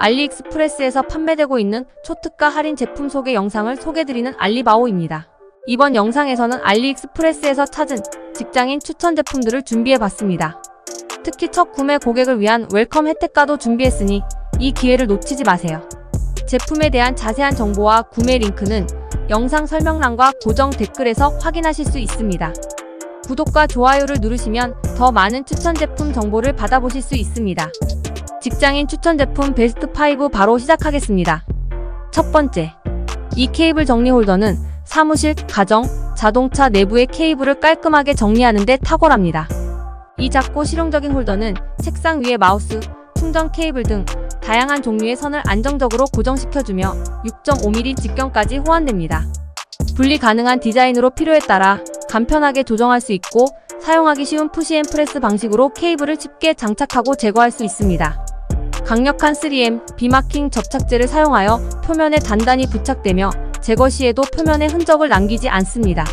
알리익스프레스에서 판매되고 있는 초특가 할인 제품 소개 영상을 소개드리는 알리바오입니다. 이번 영상에서는 알리익스프레스에서 찾은 직장인 추천 제품들을 준비해봤습니다. 특히 첫 구매 고객을 위한 웰컴 혜택가도 준비했으니 이 기회를 놓치지 마세요. 제품에 대한 자세한 정보와 구매 링크는 영상 설명란과 고정 댓글에서 확인하실 수 있습니다. 구독과 좋아요를 누르시면 더 많은 추천 제품 정보를 받아보실 수 있습니다. 직장인 추천 제품 베스트 5 바로 시작하겠습니다. 첫 번째. 이 케이블 정리 홀더는 사무실, 가정, 자동차 내부의 케이블을 깔끔하게 정리하는 데 탁월합니다. 이 작고 실용적인 홀더는 책상 위에 마우스, 충전 케이블 등 다양한 종류의 선을 안정적으로 고정시켜주며 6.5mm 직경까지 호환됩니다. 분리 가능한 디자인으로 필요에 따라 간편하게 조정할 수 있고 사용하기 쉬운 푸시앤프레스 방식으로 케이블을 쉽게 장착하고 제거할 수 있습니다. 강력한 3M 비마킹 접착제를 사용하여 표면에 단단히 부착되며 제거 시에도 표면에 흔적을 남기지 않습니다.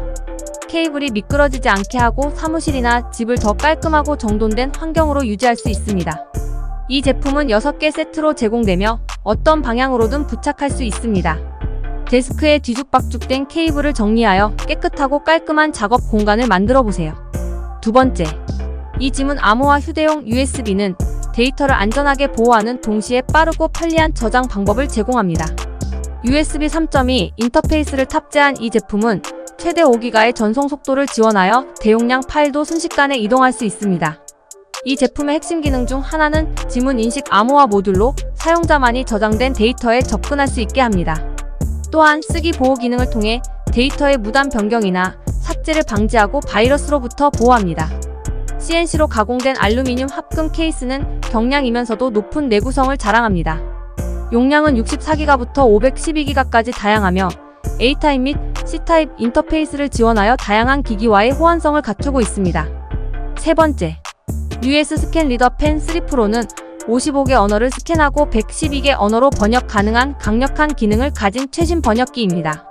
케이블이 미끄러지지 않게 하고 사무실이나 집을 더 깔끔하고 정돈된 환경으로 유지할 수 있습니다. 이 제품은 6개 세트로 제공되며 어떤 방향으로든 부착할 수 있습니다. 데스크에 뒤죽박죽된 케이블을 정리하여 깨끗하고 깔끔한 작업 공간을 만들어 보세요. 두 번째. 이 짐은 암호화 휴대용 USB는 데이터를 안전하게 보호하는 동시에 빠르고 편리한 저장 방법을 제공합니다. USB 3.2 인터페이스를 탑재한 이 제품은 최대 5기가의 전송 속도를 지원하여 대용량 파일도 순식간에 이동할 수 있습니다. 이 제품의 핵심 기능 중 하나는 지문 인식 암호화 모듈로 사용자만이 저장된 데이터에 접근할 수 있게 합니다. 또한 쓰기 보호 기능을 통해 데이터의 무단 변경이나 삭제를 방지하고 바이러스로부터 보호합니다. CNC로 가공된 알루미늄 합금 케이스는 경량이면서도 높은 내구성을 자랑합니다. 용량은 64기가부터 512기가까지 다양하며 A타입 및 C타입 인터페이스를 지원하여 다양한 기기와의 호환성을 갖추고 있습니다. 세 번째, US 스캔 리더 펜 3 프로는 55개 언어를 스캔하고 112개 언어로 번역 가능한 강력한 기능을 가진 최신 번역기입니다.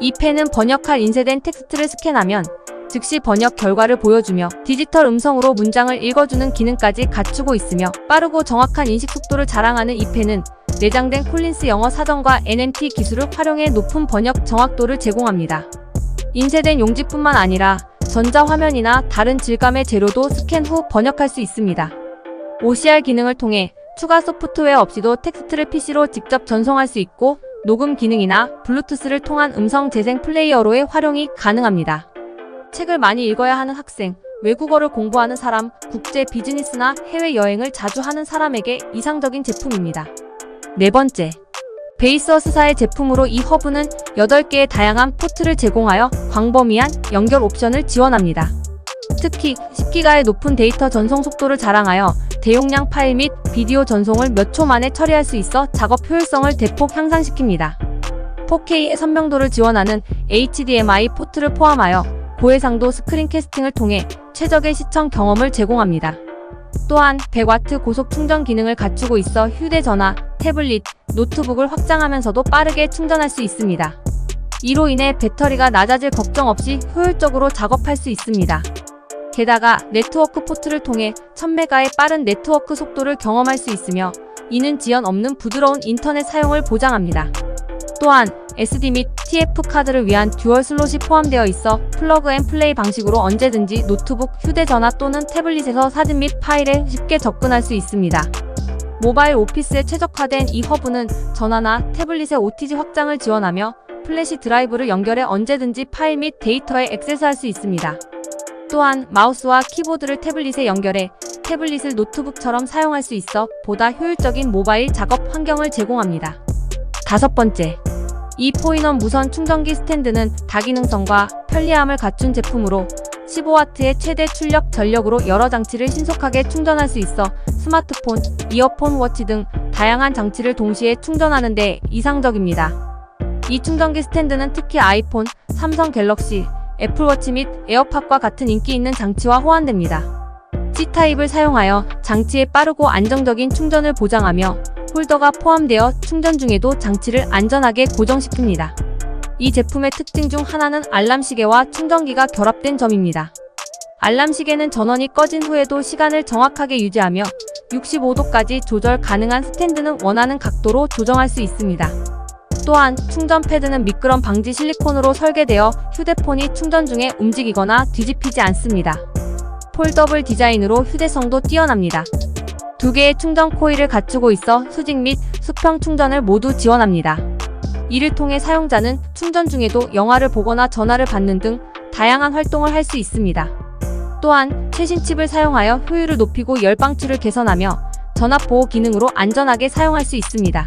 이 펜은 번역할 인쇄된 텍스트를 스캔하면 즉시 번역 결과를 보여주며 디지털 음성으로 문장을 읽어주는 기능까지 갖추고 있으며 빠르고 정확한 인식 속도를 자랑하는 이 펜은 내장된 콜린스 영어 사전과 NMT 기술을 활용해 높은 번역 정확도를 제공합니다. 인쇄된 용지뿐만 아니라 전자화면이나 다른 질감의 재료도 스캔 후 번역할 수 있습니다. OCR 기능을 통해 추가 소프트웨어 없이도 텍스트를 PC로 직접 전송할 수 있고 녹음 기능이나 블루투스를 통한 음성 재생 플레이어로의 활용이 가능합니다. 책을 많이 읽어야 하는 학생, 외국어를 공부하는 사람, 국제 비즈니스나 해외 여행을 자주 하는 사람에게 이상적인 제품입니다. 네 번째. 베이스어스사의 제품으로 이 허브는 8개의 다양한 포트를 제공하여 광범위한 연결 옵션을 지원합니다. 특히 10기가의 높은 데이터 전송 속도를 자랑하여 대용량 파일 및 비디오 전송을 몇 초 만에 처리할 수 있어 작업 효율성을 대폭 향상시킵니다. 4K의 선명도를 지원하는 HDMI 포트를 포함하여 고해상도 스크린 캐스팅을 통해 최적의 시청 경험을 제공합니다. 또한 100W 고속 충전 기능을 갖추고 있어 휴대전화, 태블릿, 노트북을 확장하면서도 빠르게 충전할 수 있습니다. 이로 인해 배터리가 낮아질 걱정 없이 효율적으로 작업할 수 있습니다. 게다가 네트워크 포트를 통해 1000메가의 빠른 네트워크 속도를 경험할 수 있으며 이는 지연 없는 부드러운 인터넷 사용을 보장합니다. 또한 SD 및 TF 카드를 위한 듀얼 슬롯이 포함되어 있어 플러그 앤 플레이 방식으로 언제든지 노트북, 휴대전화 또는 태블릿에서 사진 및 파일에 쉽게 접근할 수 있습니다. 모바일 오피스에 최적화된 이 허브는 전화나 태블릿의 OTG 확장을 지원하며 플래시 드라이브를 연결해 언제든지 파일 및 데이터에 액세스할 수 있습니다. 또한 마우스와 키보드를 태블릿에 연결해 태블릿을 노트북처럼 사용할 수 있어 보다 효율적인 모바일 작업 환경을 제공합니다. 다섯 번째. 이 포인원 무선 충전기 스탠드는 다기능성과 편리함을 갖춘 제품으로 15W의 최대 출력 전력으로 여러 장치를 신속하게 충전할 수 있어 스마트폰, 이어폰 워치 등 다양한 장치를 동시에 충전하는 데 이상적입니다. 이 충전기 스탠드는 특히 아이폰, 삼성 갤럭시, 애플워치 및 에어팟과 같은 인기 있는 장치와 호환됩니다. C타입을 사용하여 장치의 빠르고 안정적인 충전을 보장하며 홀더가 포함되어 충전 중에도 장치를 안전하게 고정시킵니다. 이 제품의 특징 중 하나는 알람 시계와 충전기가 결합된 점입니다. 알람 시계는 전원이 꺼진 후에도 시간을 정확하게 유지하며 65도까지 조절 가능한 스탠드는 원하는 각도로 조정할 수 있습니다. 또한 충전 패드는 미끄럼 방지 실리콘으로 설계되어 휴대폰이 충전 중에 움직이거나 뒤집히지 않습니다. 폴더블 디자인으로 휴대성도 뛰어납니다. 두 개의 충전 코일을 갖추고 있어 수직 및 수평 충전을 모두 지원합니다. 이를 통해 사용자는 충전 중에도 영화를 보거나 전화를 받는 등 다양한 활동을 할 수 있습니다. 또한 최신 칩을 사용하여 효율을 높이고 열 방출을 개선하며 전압 보호 기능으로 안전하게 사용할 수 있습니다.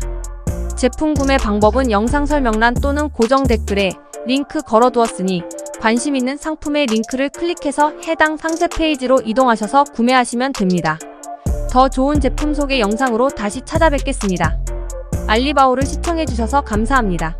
제품 구매 방법은 영상 설명란 또는 고정 댓글에 링크 걸어두었으니 관심 있는 상품의 링크를 클릭해서 해당 상세 페이지로 이동하셔서 구매하시면 됩니다. 더 좋은 제품 소개 영상으로 다시 찾아뵙겠습니다. 알리바오를 시청해주셔서 감사합니다.